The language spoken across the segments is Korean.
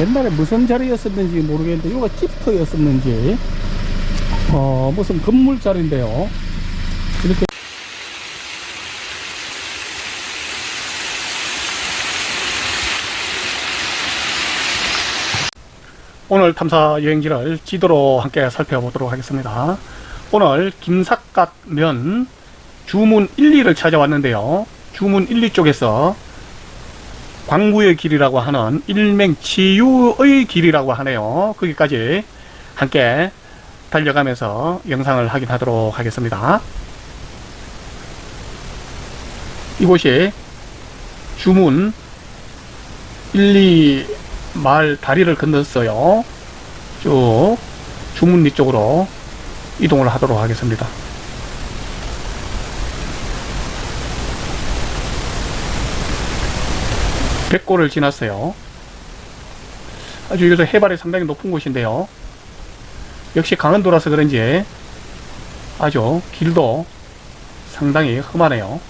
옛날에 무슨 자리였었는지 모르겠는데 이거 집터였었는지 어 무슨 건물 자리인데요 이렇게 오늘 탐사 여행지를 지도로 함께 살펴보도록 하겠습니다. 오늘 김삿갓면 주문 1, 2를 찾아왔는데요. 주문 1, 2 쪽에서 광부의 길이라고 하는 일명 치유의 길이라고 하네요. 거기까지 함께 달려가면서 영상을 확인하도록 하겠습니다. 이곳이 주문 1, 2말 다리를 건넜어요. 쭉 주문리 쪽으로 이동을 하도록 하겠습니다. 백골을 지났어요. 아주 여기서 해발이 상당히 높은 곳인데요. 역시 강원도라서 그런지 아주 길도 상당히 험하네요.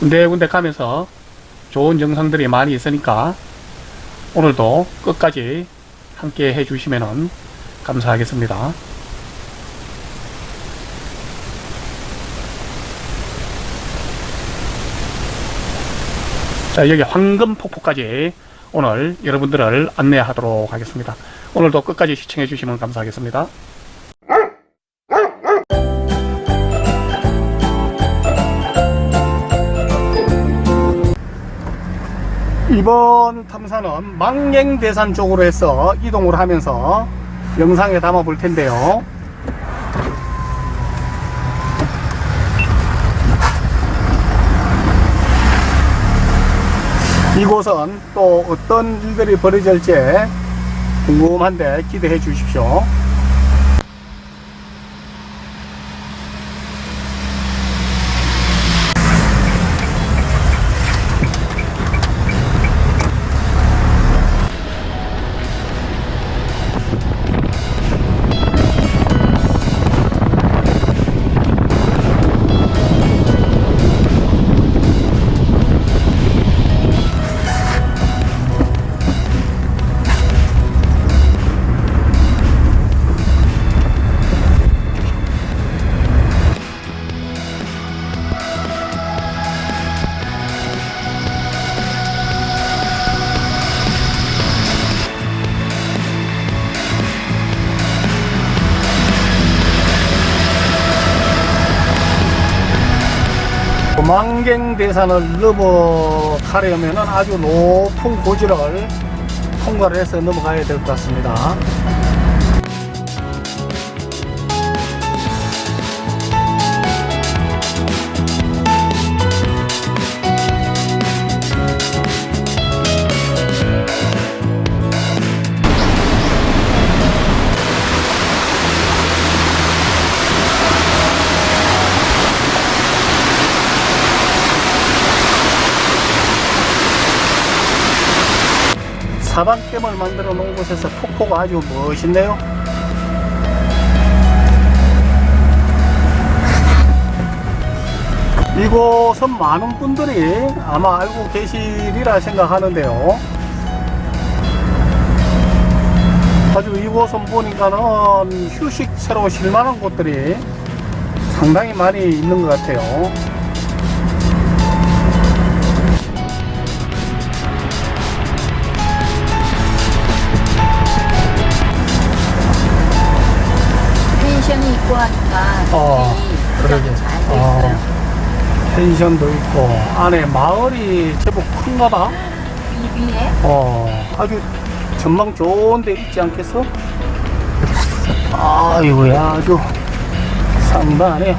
군데군데 가면서 좋은 영상들이 많이 있으니까 오늘도 끝까지 함께 해주시면 감사하겠습니다. 자, 여기 황금폭포까지 오늘 여러분들을 안내하도록 하겠습니다. 오늘도 끝까지 시청해 주시면 감사하겠습니다. 이번 탐사는 망갱대산 쪽으로 해서 이동을 하면서 영상에 담아 볼 텐데요. 이곳은 또 어떤 일들이 벌어질지 궁금한데 기대해 주십시오. 망갱대산을 넘어가려면 아주 높은 고지를 통과를 해서 넘어가야 될 것 같습니다. 사방댐을 만들어 놓은 곳에서 폭포가 아주 멋있네요. 이곳은 많은 분들이 아마 알고 계시리라 생각하는데요. 아주 이곳은 보니까는 휴식처로 실만한 곳들이 상당히 많이 있는 것 같아요. 펜션이 있고 하니까 어, 이 그러게. 잘돼 어. 있어요. 펜션도 있고 안에 마을이 제법 큰가 봐. 이 위에 어, 아주 전망 좋은 데 있지 않겠어? 아이고야, 아주 상당하네요.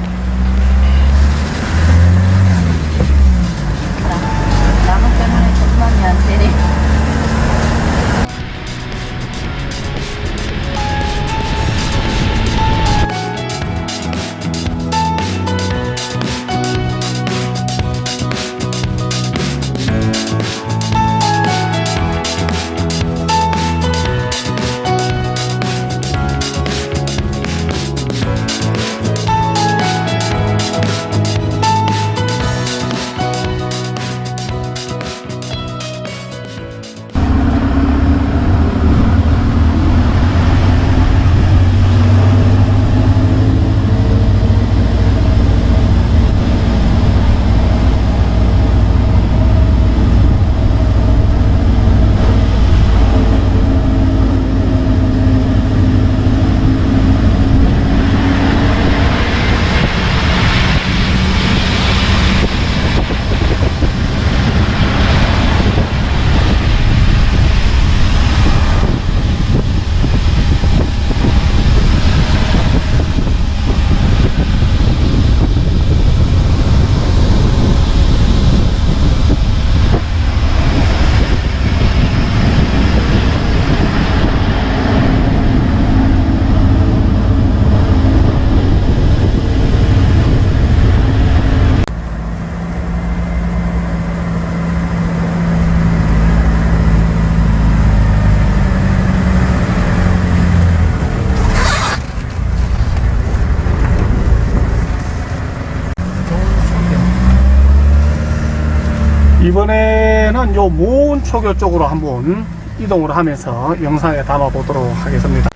이번에는 요 모운초교 쪽으로 한번 이동을 하면서 영상에 담아 보도록 하겠습니다.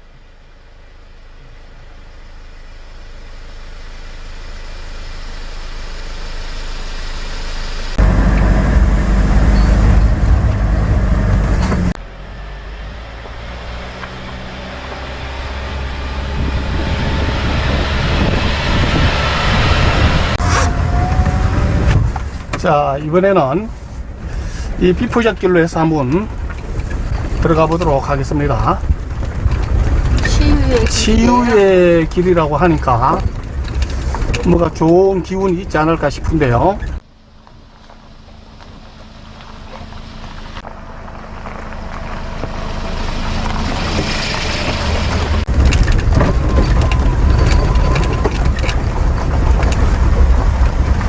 자, 이번에는 이 비포잣길로 해서 한번 들어가 보도록 하겠습니다. 치유의. 치유의 길이라고 하니까 뭐가 좋은 기운이 있지 않을까 싶은데요.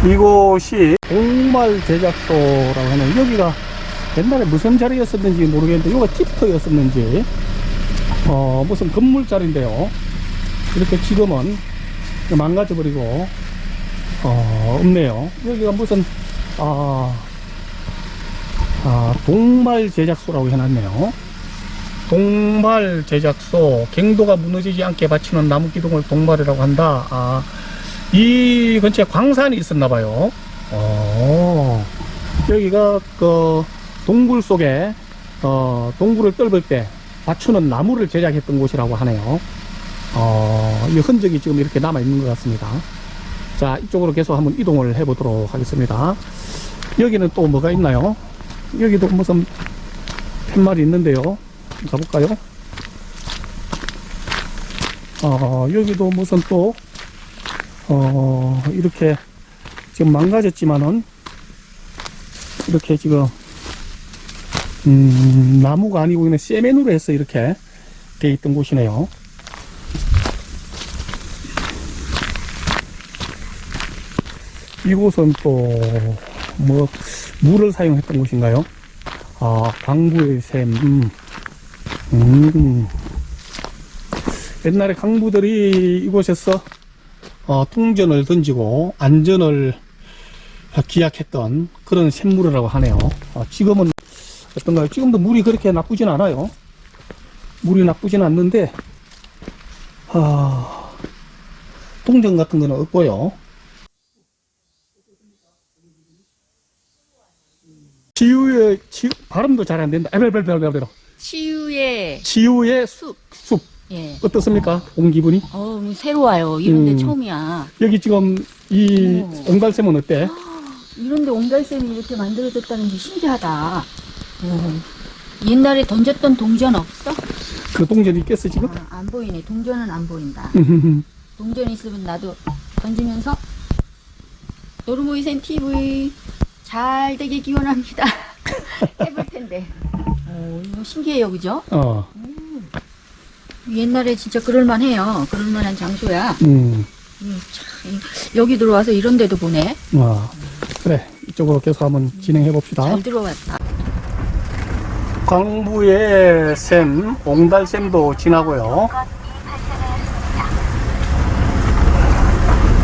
이곳이 공말 제작소라고 하는 여기가 옛날에 무슨 자리였었는지 모르겠는데 여기가 집터였었는지 어, 무슨 건물 자리인데요. 이렇게 지금은 망가져버리고, 어, 없네요. 여기가 무슨, 아, 아, 동말 제작소라고 해놨네요. 동말 제작소, 갱도가 무너지지 않게 받치는 나무 기둥을 동말이라고 한다. 아, 이 근처에 광산이 있었나 봐요. 어, 여기가 그 동굴 속에, 어, 동굴을 뚫을 때 받추는 나무를 제작했던 곳이라고 하네요. 어, 이 흔적이 지금 이렇게 남아 있는 것 같습니다. 자, 이쪽으로 계속 한번 이동을 해 보도록 하겠습니다. 여기는 또 뭐가 있나요? 여기도 무슨 팻말이 있는데요. 가볼까요? 어, 여기도 무슨 또, 어, 이렇게 지금 망가졌지만은, 이렇게 지금, 음, 나무가 아니고 그냥 세면으로 해서 이렇게 돼 있던 곳이네요. 이곳은 또, 뭐, 물을 사용했던 곳인가요? 아, 강부의 샘. 음. 음. 옛날에 강부들이 이곳에서, 어, 통전을 던지고 안전을 기약했던 그런 샘물이라고 하네요. 아, 지금은 어떤가요? 지금도 물이 그렇게 나쁘진 않아요. 물이 나쁘진 않는데, 아, 동전 같은 거는 없고요. 치유의, 치 발음도 잘 안 된다. 에벨벨벨벨벨. 치유의 치유의 숲, 숲. 예. 어떻습니까? 온 기분이? 어, 새로워요. 이런 데 음. 처음이야. 여기 지금 이 오. 옹달샘은 어때? 이런데 옹달샘이 이렇게 만들어졌다는 게 신기하다. 오. 옛날에 던졌던 동전 없어? 그 동전이 있겠어, 지금? 아, 안 보이네. 동전은 안 보인다. 음. 동전 있으면 나도 던지면서 노르모이센 TV 잘 되길 기원합니다. 해볼 텐데. 오, 이거 신기해요, 그죠? 어, 옛날에 진짜 그럴만해요. 그럴만한 장소야. 음. 음, 참, 여기 들어와서 이런 데도 보네. 아, 그래. 이쪽으로 계속 한번 진행해 봅시다. 잘 들어왔다. 광부의 샘, 옹달샘도 지나고요.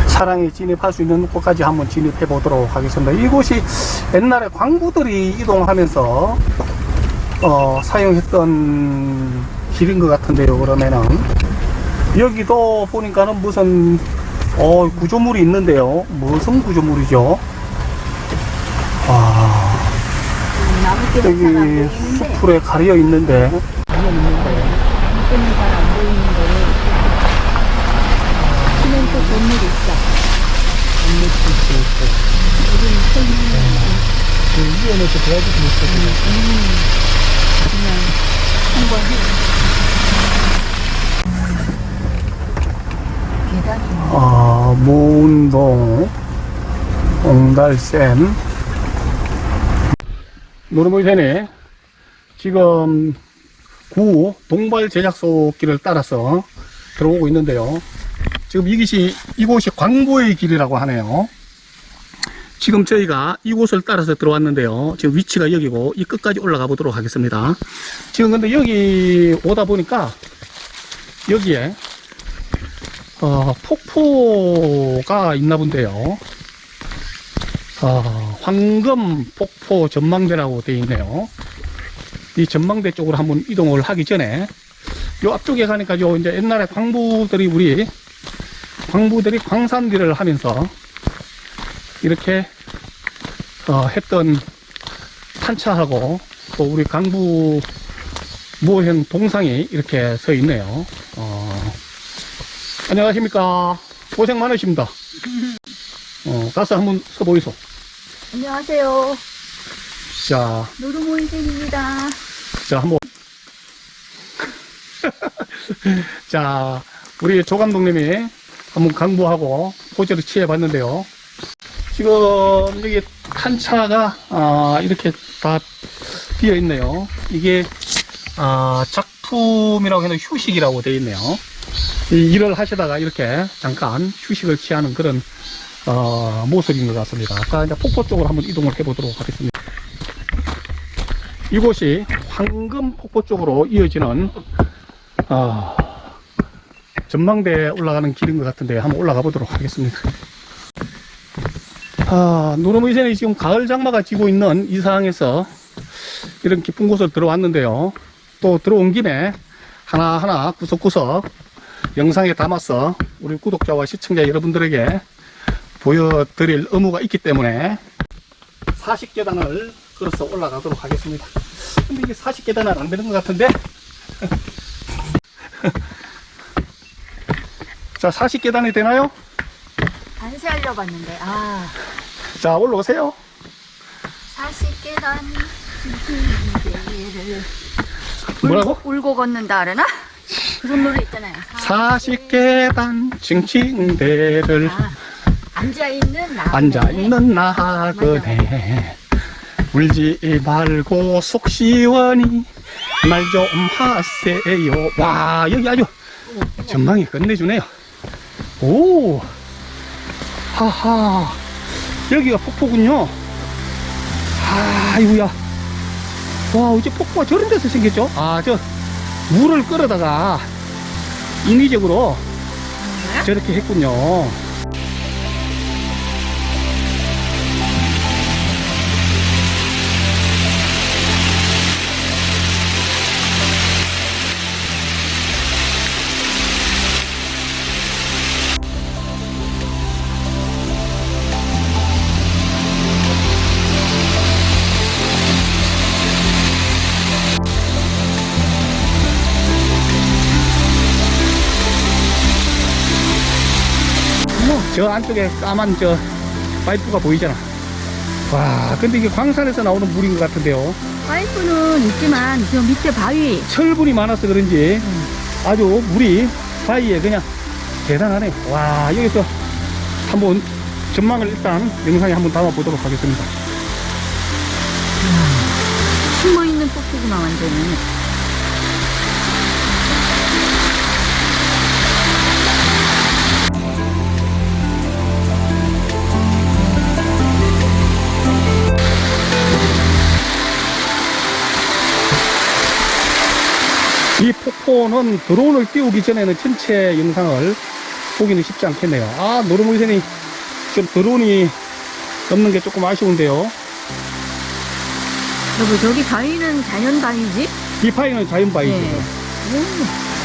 차량이 진입할 수 있는 곳까지 한번 진입해 보도록 하겠습니다. 이곳이 옛날에 광부들이 이동하면서 어, 사용했던 길인 것 같은데요. 그러면은 여기도 보니까는 무슨 어, 구조물이 있는데요. 무슨 구조물이죠? 아. 여기 숲풀에 가려 있는데 위원회에서 도와주고 있어요. 그냥 아, 모운동, 옹달샘. 노르모이센에 지금 구 동발 제작소 길을 따라서 들어오고 있는데요. 지금 이곳이, 이곳이 광보의 길이라고 하네요. 지금 저희가 이곳을 따라서 들어왔는데요. 지금 위치가 여기고 이 끝까지 올라가 보도록 하겠습니다. 지금 근데 여기 오다 보니까 여기에 어, 폭포가 있나 본데요. 어, 황금 폭포 전망대라고 되어 있네요. 이 전망대 쪽으로 한번 이동을 하기 전에 요 앞쪽에 가니까 요 이제 옛날에 광부들이 우리 광부들이 광산일을 하면서 이렇게 어, 했던 탄차하고 또 우리 강부 무형 동상이 이렇게 서 있네요. 어, 안녕하십니까. 고생 많으십니다. 어, 가서 한번 서보이소. 안녕하세요. 자, 노르모 인생입니다. 자, 한번. 자, 우리 조 감독님이 한번 강부하고 포즈를 취해봤는데요. 지금 여기 탄차가 아, 이렇게 다 비어 있네요. 이게 아, 작품이라고 해도 휴식이라고 되어 있네요. 이 일을 하시다가 이렇게 잠깐 휴식을 취하는 그런 어, 모습인 것 같습니다. 자, 이제 폭포 쪽으로 한번 이동을 해보도록 하겠습니다. 이곳이 황금 폭포 쪽으로 이어지는 아, 전망대에 올라가는 길인 것 같은데 한번 올라가 보도록 하겠습니다. 아, 노르무이센이 지금 가을 장마가 지고 있는 이 상황에서 이런 깊은 곳을 들어왔는데요. 또 들어온 김에 하나하나 구석구석 영상에 담아서 우리 구독자와 시청자 여러분들에게 보여드릴 의무가 있기 때문에 40계단을 걸어서 올라가도록 하겠습니다. 근데 이게 40계단은 안 되는 것 같은데? 자, 40계단이 되나요? 반세하려고 봤는데, 아, 자, 올라오세요. 40계단. 뭐라고? 울고 걷는다 그러나? 그런 노래 있잖아요. 40계단 징징대를 아, 앉아있는 나. 앉아있는 나그네 울지 말고 속 시원히 말 좀 하세요. 와, 여기 아주 전망이 끝내주네요. 오, 하하, 여기가 폭포군요. 아이고야. 와, 이제 폭포가 저런 데서 생겼죠? 아, 저, 물을 끌어다가 인위적으로 저렇게 했군요. 저 안쪽에 까만 저 파이프가 보이잖아. 와, 근데 이게 광산에서 나오는 물인 것 같은데요. 파이프는 있지만, 저 밑에 바위. 철분이 많아서 그런지 아주 물이 바위에 그냥 대단하네. 와, 여기서 한번 전망을 일단 영상에 한번 담아 보도록 하겠습니다. 숨어있는 폭포구나, 완전히. 이 폭포는 드론을 띄우기 전에는 전체 영상을 보기는 쉽지 않겠네요. 아, 노르무이선이 좀 드론이 없는 게 조금 아쉬운데요. 여보, 저기 바위는 자연 바위지? 이 파이는 자연 바위죠. 네. 오,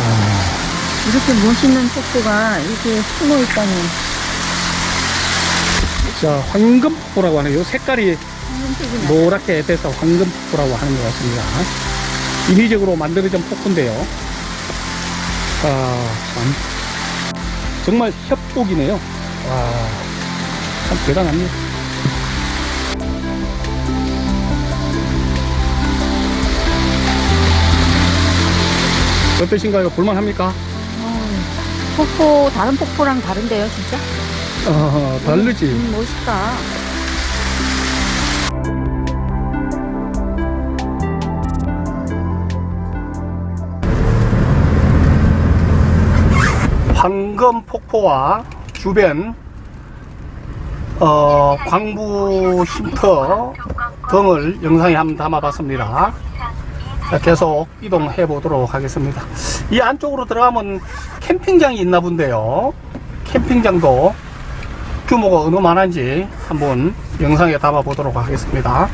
아, 이렇게 멋있는 폭포가 이렇게 숨어 있다니. 자, 황금폭포라고 하네요. 색깔이 한쪽이나. 노랗게 돼서 황금폭포라고 하는 것 같습니다. 인위적으로 만들어진 폭포인데요. 아, 참. 정말 협곡이네요. 와, 참 대단합니다. 어떠신가요? 볼만합니까? 어, 폭포, 다른 폭포랑 다른데요, 진짜? 어, 다르지? 음, 멋있다. 황금 폭포와 주변 어, 광부 쉼터 등을 영상에 한번 담아봤습니다. 자, 계속 이동해 보도록 하겠습니다. 이 안쪽으로 들어가면 캠핑장이 있나 본데요. 캠핑장도 쭉 규모가 어느 만한지 한번 영상에 담아 보도록 하겠습니다.